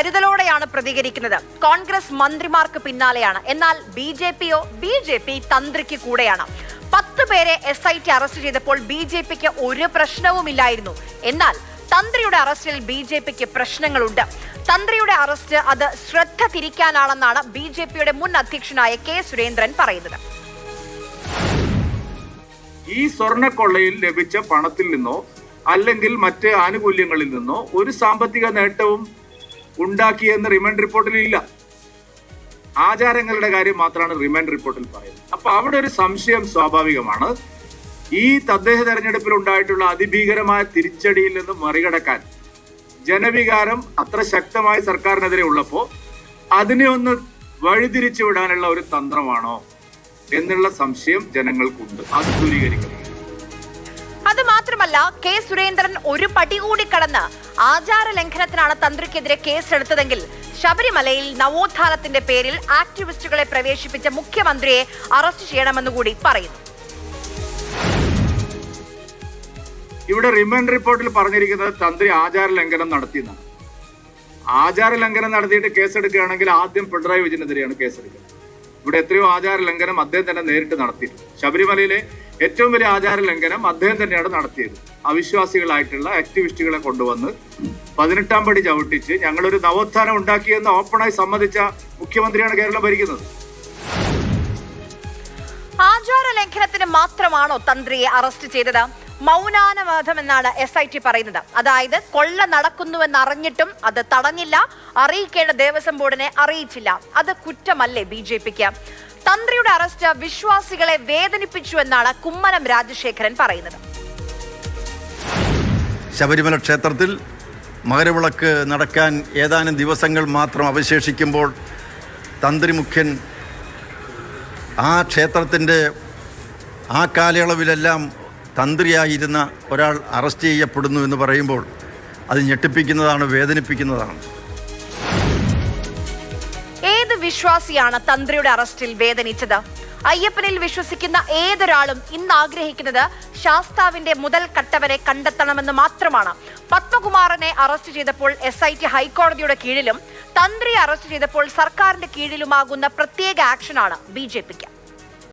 കരുതലോടെയാണ് പ്രതികരിക്കുന്നത്. കോൺഗ്രസ് മന്ത്രിമാർക്ക് പിന്നാലെയാണ്. എന്നാൽ ബി ജെ പിയോ ബി ജെ പി തന്ത്രിക്ക് കൂടെയാണ്. പത്ത് പേരെ എസ് ഐ ടി അറസ്റ്റ് ചെയ്തപ്പോൾ ബി ജെ പിക്ക് ഒരു പ്രശ്നവുമില്ലായിരുന്നു. എന്നാൽ തന്ത്രിയുടെ അറസ്റ്റിൽ ബി ജെ പിക്ക് പ്രശ്നങ്ങളുണ്ട്. തന്ത്രിയുടെ അറസ്റ്റ് അത് ശ്രദ്ധ തിരിക്കാനാണെന്നാണ് ബി ജെ പിയുടെ മുൻ അധ്യക്ഷനായ കെ സുരേന്ദ്രൻ പറയുന്നത്. ഈ സ്വർണക്കൊള്ളയിൽ ലഭിച്ച പണത്തിൽ നിന്നോ അല്ലെങ്കിൽ മറ്റ് ആനുകൂല്യങ്ങളിൽ നിന്നോ ഒരു സാമ്പത്തിക നേട്ടവും ഉണ്ടാക്കിയെന്ന് റിമാൻഡ് റിപ്പോർട്ടിൽ ഇല്ല. ആചാരങ്ങളുടെ കാര്യം മാത്രമാണ് റിമാൻഡ് റിപ്പോർട്ടിൽ പറയുന്നത്. അപ്പൊ അവിടെ ഒരു സംശയം സ്വാഭാവികമാണ്. ഈ തദ്ദേശ തെരഞ്ഞെടുപ്പിൽ ഉണ്ടായിട്ടുള്ള അതിഭീകരമായ തിരിച്ചടിയിൽ നിന്ന് മറികടക്കാൻ ജനവികാരം അത്ര ശക്തമായി സർക്കാരിനെതിരെ ഉള്ളപ്പോ അതിനെ ഒന്ന് വഴിതിരിച്ചു വിടാനുള്ള ഒരു തന്ത്രമാണോ എന്നുള്ള സംശയം ജനങ്ങൾക്കുണ്ട്. അത് ദൂരീകരിക്കണം. അത് മാത്രമല്ല കെ. സുരേന്ദ്രൻ ഒരു പടി കൂടി കടന്ന് ആചാര ലംഘനത്തിനാണ് തന്ത്രിക്കെതിരെ കേസെടുത്തതെങ്കിൽ ശബരിമലയിൽ നവോത്ഥാനത്തിന്റെ പേരിൽ ആക്ടിവിസ്റ്റുകളെ പ്രവേശിപ്പിച്ച മുഖ്യമന്ത്രിയെ അറസ്റ്റ് ചെയ്യണമെന്ന് കൂടി പറയുന്നു. ഇവിടെ റിമാൻഡ് റിപ്പോർട്ടിൽ പറഞ്ഞിരിക്കുന്നത് തന്ത്രി ആചാര ലംഘനം നടത്തിയെന്നാണ്. ആചാര ലംഘനം നടത്തിയിട്ട് കേസെടുക്കുകയാണെങ്കിൽ ആദ്യം പിണറായി വിജയനെതിരെയാണ് കേസെടുക്കുക. ഇവിടെ എത്രയോ ആചാര ലംഘനം അദ്ദേഹം തന്നെ നേരിട്ട് നടത്തിയിട്ടുണ്ട്. ശബരിമലയിലെ ഏറ്റവും വലിയ ആചാര ലംഘനം അദ്ദേഹം തന്നെയാണ് നടത്തിയത്. അവിശ്വാസികളായിട്ടുള്ള ആക്ടിവിസ്റ്റുകളെ കൊണ്ടുവന്ന് പതിനെട്ടാം പടി ചവിട്ടിച്ച് ഞങ്ങളൊരു നവോത്ഥാനം ഉണ്ടാക്കിയെന്ന് ഓപ്പണായി സമ്മതിച്ച മുഖ്യമന്ത്രിയാണ് കേരളം ഭരിക്കുന്നത്. ആചാര ലംഘനത്തിന് മാത്രമാണോ തന്ത്രിയെ അറസ്റ്റ് ചെയ്തത്? മൗനാനവാദം എന്നാണ് എസ് ഐ ടി പറയുന്നത്. അതായത് കൊള്ള നടക്കുന്നുവെന്ന് അറിഞ്ഞിട്ടും അത് തടഞ്ഞില്ല. അറിയിക്കേണ്ട ദേവസ്വം ബോർഡിനെ അറിയിച്ചില്ല. അത് കുറ്റമല്ലേ ബി ജെ പിക്ക്? തന്ത്രിയുടെ അറസ്റ്റ് വിശ്വാസികളെ വേദനിപ്പിച്ചു എന്നാണ് കുമ്മനം രാജശേഖരൻ പറയുന്നത്. ശബരിമല ക്ഷേത്രത്തിൽ മകരവിളക്ക് നടക്കാൻ ഏതാനും ദിവസങ്ങൾ മാത്രം അവശേഷിക്കുമ്പോൾ തന്ത്രി മുഖ്യൻ ആ ക്ഷേത്രത്തിന്റെ ആ കാലയളവിലെല്ലാം തന്ത്രിയായിരുന്ന ഒരാൾ അറസ്റ്റ് ചെയ്യപ്പെടുന്നു എന്ന് പറയുമ്പോൾ അത് ഞെട്ടിപ്പിക്കുന്നതാണ് വേദനിപ്പിക്കുന്നതാണ്. വിശ്വാസിയാണ് തന്ത്രിയുടെ അറസ്റ്റിൽ വേദനിച്ചത്. അയ്യപ്പനിൽ വിശ്വസിക്കുന്ന ഏതൊരാളും ഇന്ന് ആഗ്രഹിക്കുന്നത് ശാസ്താവിന്റെ മുതൽ കട്ടവരെ കണ്ടെത്തണമെന്ന് മാത്രമാണ്. പത്മകുമാറിനെ അറസ്റ്റ് ചെയ്തപ്പോൾ എസ് ഐ ടി ഹൈക്കോടതിയുടെ കീഴിലും തന്ത്രി അറസ്റ്റ് ചെയ്തപ്പോൾ സർക്കാരിന്റെ കീഴിലുമാകുന്ന പ്രത്യേക ആക്ഷനാണ് ബി ജെ പിക്ക്.